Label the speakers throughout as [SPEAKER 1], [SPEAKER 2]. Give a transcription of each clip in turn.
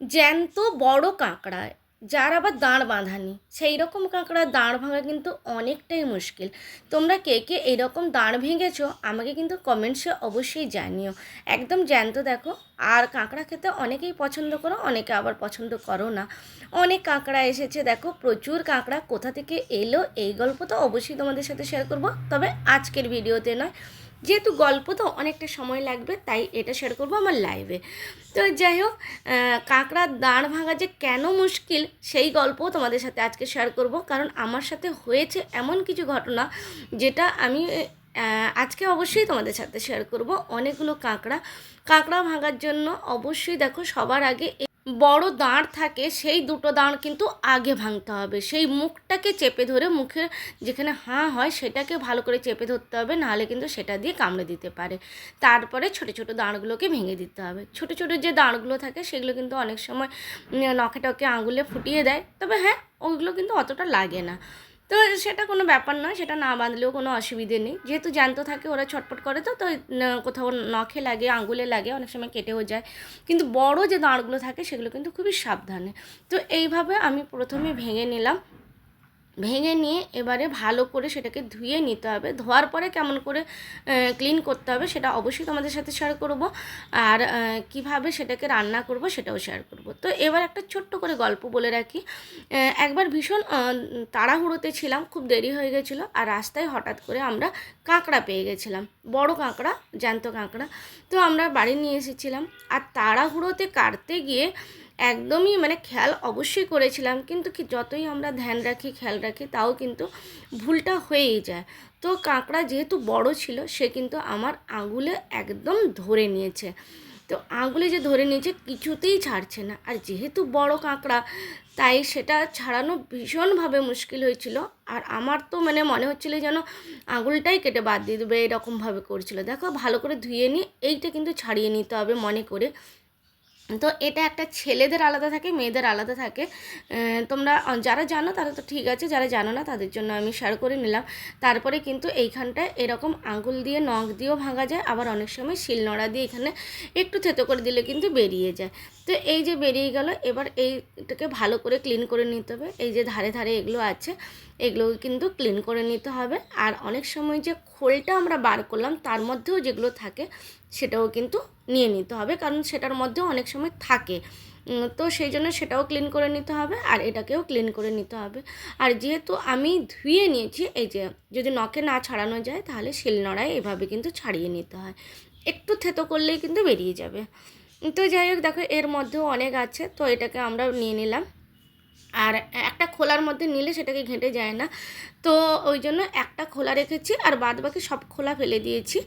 [SPEAKER 1] জ্যান্ত বড় কাঁকড়া, যার আবার দাঁড় বাঁধানি। সেই রকম কাঁকড়ার দাঁড় ভাঙা কিন্তু অনেকটাই মুশকিল। তোমরা কে কে এইরকম দাঁড় ভেঙেছো, আমাকে কিন্তু কমেন্টসে অবশ্যই জানিও। একদম জ্যান্ত দেখো, আর কাঁকড়া খেতে অনেকেই পছন্দ করো, অনেকে আবার পছন্দ করো না। অনেক কাঁকড়া এসেছে দেখো, প্রচুর কাঁকড়া, কোথা থেকে এলো এই গল্প তো অবশ্যই তোমাদের সাথে শেয়ার করব। তবে আজকের ভিডিওতে নয় যেহেতু গল্প তো অনেকটা সময় লাগবে, তাই এটা শেয়ার করব আমার লাইভে তো যাই হোক কাঁকড়ার দাঁড় ভাঙা যে কেন মুশকিল, সেই গল্পও তোমাদের সাথে আজকে শেয়ার করব। কারণ আমার সাথে হয়েছে এমন কিছু ঘটনা, যেটা আমি আজকে অবশ্যই তোমাদের সাথে শেয়ার করব। অনেকগুলো কাঁকড়া কাঁকড়া ভাঙার জন্য অবশ্যই দেখো সবার আগে বড় দাঁড় থাকে, সেই দুটো দাঁড় কিন্তু আগে ভাঙতে হবে। সেই মুখটাকে চেপে ধরে মুখের যেখানে হাঁ হয় সেটাকে ভালো করে চেপে ধরতে হবে, নাহলে কিন্তু সেটা দিয়ে কামড়ে দিতে পারে। তারপরে ছোটো ছোটো দাঁড়গুলোকে ভেঙে দিতে হবে। ছোটো ছোটো যে দাঁড়গুলো থাকে সেগুলো কিন্তু অনেক সময় নখে টকে আঙুলে ফুটিয়ে দেয়। তবে হ্যাঁ ওইগুলো কিন্তু অতটা লাগে না। তো সেটা কোনো ব্যাপার নয়, সেটা না বাঁধলেও কোনো অসুবিধে নেই। যেহেতু জ্যান্ত থাকে, ওরা ছটপট করে তো তো কোথাও নখে লাগে, আঙুলে লাগে, অনেক সময় কেটেও যায়। কিন্তু বড় যে দাঁড়গুলো থাকে, সেগুলো কিন্তু খুবই সাবধানে। তো এইভাবে আমি প্রথমে ভেঙে নিলাম। ভেঙে নিয়ে এবারে ভালো করে সেটাকে ধুয়ে নিতে হবে। ধোয়ার পরে কেমন করে ক্লিন করতে হবে সেটা অবশ্যই তোমাদের সাথে শেয়ার করব। আর কীভাবে সেটাকে রান্না করব সেটাও শেয়ার করব। তো এবার একটা ছোট্ট করে গল্প বলে রাখি। একবার ভীষণ তাড়াহুড়োতে ছিলাম, খুব দেরি হয়ে গেছিল আর রাস্তায় হঠাৎ করে আমরা কাঁকড়া পেয়ে গেছিলাম। বড় কাঁকড়া, জ্যান্ত কাঁকড়া। তো আমরা বাড়ি নিয়ে এসেছিলাম। আর তাড়াহুড়োতে কাটতে গিয়ে একদমই মানে খেয়াল অবশ্যই করেছিলাম, কিন্তু কি যতই আমরা ধ্যান রাখি, খেয়াল রাখি, তাও কিন্তু ভুলটা হয়েই যায়। তো কাঁকড়া যেহেতু বড় ছিল, সে কিন্তু আমার আঙুলে একদম ধরে নিয়েছে। তো আঙুলে যে ধরে নিয়েছে কিছুতেই ছাড়ছে না। আর যেহেতু বড় কাঁকড়া, তাই সেটা ছাড়ানো ভীষণভাবে মুশকিল হয়েছিল। আর আমার তো মানে মনে হচ্ছিল যেন আঙুলটাই কেটে বাদ দিয়ে দেবে, এরকমভাবে করছিল। দেখো, ভালো করে ধুয়ে নিয়ে এইটা কিন্তু ছাড়িয়ে নিতে হবে মনে করে। তো এটা একটা ছেলেদের আলাদা থাকে, মেয়েদের আলাদা থাকে। তোমরা যারা জানো তারা তো ঠিক আছে, যারা জানো না তাদের জন্য আমি শেয়ার করে নিলাম। তারপরে কিন্তু এইখানটায় এরকম আঙুল দিয়ে, নখ দিয়েও ভাঙা যায়, আবার অনেক সময় শিলনোড়া দিয়ে এখানে একটু থেতো করে দিলে কিন্তু বেরিয়ে যায়। তো এই যে বেরিয়ে গেল, এবার এইটাকে ভালো করে ক্লিন করে নিতে হবে। এই যে ধারে ধারে এগুলো আছে এগুলো কিন্তু ক্লিন করে নিতে হবে। আর অনেক সময় যে খোলটা আমরা বার করলাম, তার মধ্যেও যেগুলো থাকে, সেটাও কিন্তু নিয়ে নিতে হবে, কারণ সেটার মধ্যেও অনেক সময় থাকে। তো সেই জন্য সেটাও ক্লিন করে নিতে হবে আর এটাকেও ক্লিন করে নিতে হবে। আর যেহেতু আমি ধুয়ে নিয়েছি, এই যে যদি নখে না ছাড়ানো যায় তাহলে শিলনোড়ায় এভাবে কিন্তু ছাড়িয়ে নিতে হয়। একটু থেতো করলেই কিন্তু বেরিয়ে যাবে। তো যাই হোক, দেখো এর মধ্যেও অনেক আছে, তো এটাকে আমরা নিয়ে নিলাম। আর একটা খোলার মধ্যে নিলে সেটাকে ঘেঁটে যায় না। তো ওই জন্য একটা খোলা রেখেছি আর বাদ বাকি সব খোলা ফেলে দিয়েছি।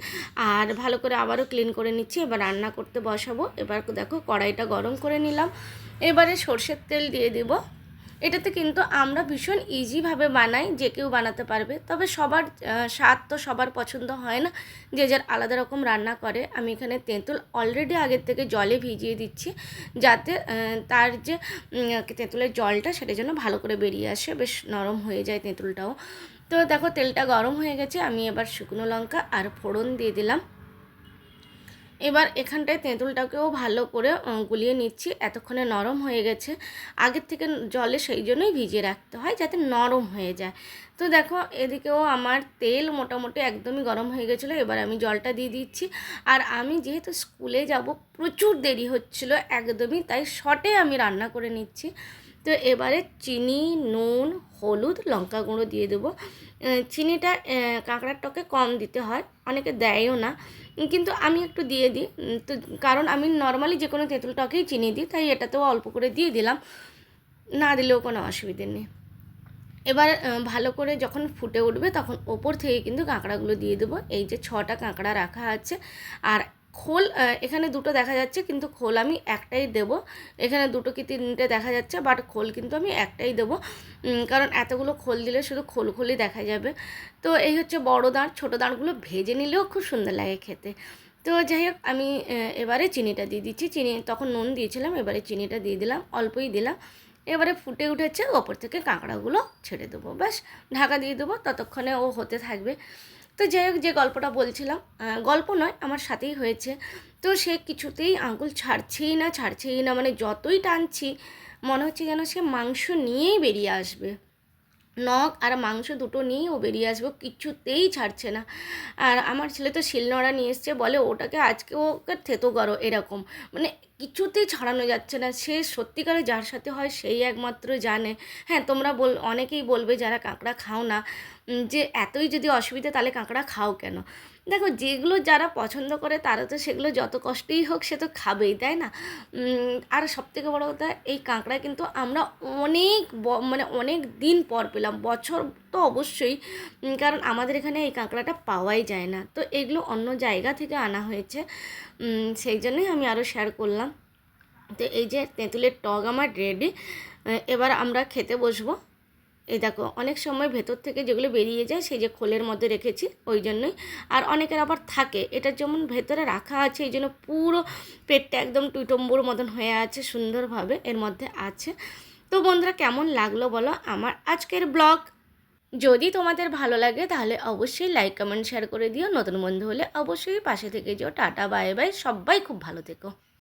[SPEAKER 1] আর ভালো করে আবারও ক্লিন করে নিচ্ছি, এবার রান্না করতে বসাবো। এবার দেখো কড়াইটা গরম করে নিলাম। এবারে সর্ষের তেল দিয়ে দেবো। এটাতে কিন্তু আমরা ভীষণ ইজিভাবে বানাই, যে কেউ বানাতে পারবে। তবে সবার স্বাদ তো সবার পছন্দ হয় না। যে যার আলাদা রকম রান্না করে, আমি এখানে তেঁতুল অলরেডি আগের থেকে জলে ভিজিয়ে দিচ্ছি, যাতে তার যে তেঁতুলের জলটা সেটা যেন ভালো করে বেরিয়ে আসে, বেশ নরম হয়ে যায় তেঁতুলটাও। তো দেখো তেলটা গরম হয়ে গেছে, আমি এবার শুকনো লঙ্কা আর ফোড়ন দিয়ে দিলাম। এবার এখানটায় তেঁতুলটাকেও ভালো করে গুলিয়ে নিচ্ছি। এতক্ষণে নরম হয়ে গেছে। আগের থেকে জলে সেই জন্যই ভিজিয়ে রাখতে হয়, যাতে নরম হয়ে যায়। তো দেখো, এদিকেও আমার তেল মোটামুটি একদমই গরম হয়ে গেছিল। এবার আমি জলটা দিয়ে দিচ্ছি। আর আমি যেহেতু স্কুলে যাব, প্রচুর দেরি হচ্ছিল একদমই, তাই শর্টে আমি রান্না করে নিচ্ছি। তো এবারে চিনি, নুন, হলুদ, লঙ্কা গুঁড়ো দিয়ে দেবো। চিনিটা কাঁকড়ার টকে কম দিতে হয়, অনেকে দেয়ও না। কিন্তু আমি একটু দিয়ে দিই তো কারণ আমি নর্মালি যে কোনো তেঁতুল টকেই চিনি দিই, তাই এটাতেও অল্প করে দিয়ে দিলাম। না দিলেও কোনো অসুবিধে নেই। এবার ভালো করে যখন ফুটে উঠবে, তখন ওপর থেকে কিন্তু কাঁকড়াগুলো দিয়ে দেবো। এই যে ছটা কাঁকড়া রাখা আছে, আর খোল এখানে দুটো দেখা যাচ্ছে, কিন্তু খোল আমি একটাই দেবো। এখানে দুটো কি তিনটে দেখা যাচ্ছে বাট খোল কিন্তু আমি একটাই দেবো। কারণ এতগুলো খোল দিলে শুধু খোল খোলই দেখা যাবে। তো এই হচ্ছে বড় দাঁড়, ছোটো দাঁড়গুলো ভেজে নিলেও খুব সুন্দর লাগে খেতে। তো যাই হোক, আমি এবারে চিনিটা দিয়ে দিচ্ছি। চিনি, তখন নুন দিয়েছিলাম, এবারে চিনিটা দিয়ে দিলাম, অল্পই দিলাম। এবারে ফুটে উঠেছে, ওপর থেকে কাঁকড়াগুলো ছেড়ে দেবো, ব্যাস। ঢাকা দিয়ে দেবো, ততক্ষণে ও হতে থাকবে। তো যাই হোক, যে গল্পটা বলছিলাম গল্প নয়, আমার সাথেই হয়েছে। তো সে কিছুতেই আঙুল ছাড়ছেই না ছাড়ছেই না মানে যতই টানছি, মনে হচ্ছে যেন সে মাংস নিয়েই বেরিয়ে আসবে। নখ আর মাংস দুটো নিয়েই ও বেরিয়ে আসবে কিচ্ছুতেই ছাড়ছে না। আর আমার ছেলে তো শিলনোড়া নিয়ে এসছে, বলে ওটাকে আজকে ওকে থেতো করো এরকম। মানে কিছুতেই ছাড়ানো যাচ্ছে না, সে সত্যিকারে যার সাথে হয় সেই একমাত্র জানে। হ্যাঁ তোমরা বল, অনেকেই বলবে যারা কাঁকড়া খাও না যে এতই যদি অসুবিধা, তাহলে কাঁকড়া খাও কেন? দেখো, যেগুলো যারা পছন্দ করে তারা তো সেগুলো যত কষ্টই হোক সে তো খাবেই, তাই না? আর সবথেকে বড় কথা, এই কাঁকড়া কিন্তু আমরা অনেক মানে অনেক দিন পর পেলাম। বছর তো অবশ্যই কারণ আমাদের এখানে এই কাঁকড়াটা পাওয়াই যায় না। তো এগুলো অন্য জায়গা থেকে আনা হয়েছে। সেই জন্যই আমি আরও শেয়ার করলাম। তো এই যে তেঁতুলের টক আমার রেডি এবার আমরা খেতে বসবো। এই দেখো, অনেক সময় ভেতর থেকে যেগুলো বেরিয়ে যায়, সেই যে খোলের মধ্যে রেখেছি, ওই জন্যই। আর অনেকের আবার থাকে, এটা যেমন ভেতরে রাখা আছে, এই জন্য পুরো পেটটা একদম টুইটম্বুর মতন হয়ে আছে, সুন্দরভাবে এর মধ্যে আছে। তো বন্ধুরা, কেমন লাগল বলো আমার আজকের ব্লগ? যদি তোমাদের ভালো লাগে, তাহলে অবশ্যই লাইক কমেন্ট শেয়ার করে দিও। নতুন বন্ধু হলে অবশ্যই পাশে থেকে যেও। টাটা বাই বাই সবাই খুব ভালো থেকো।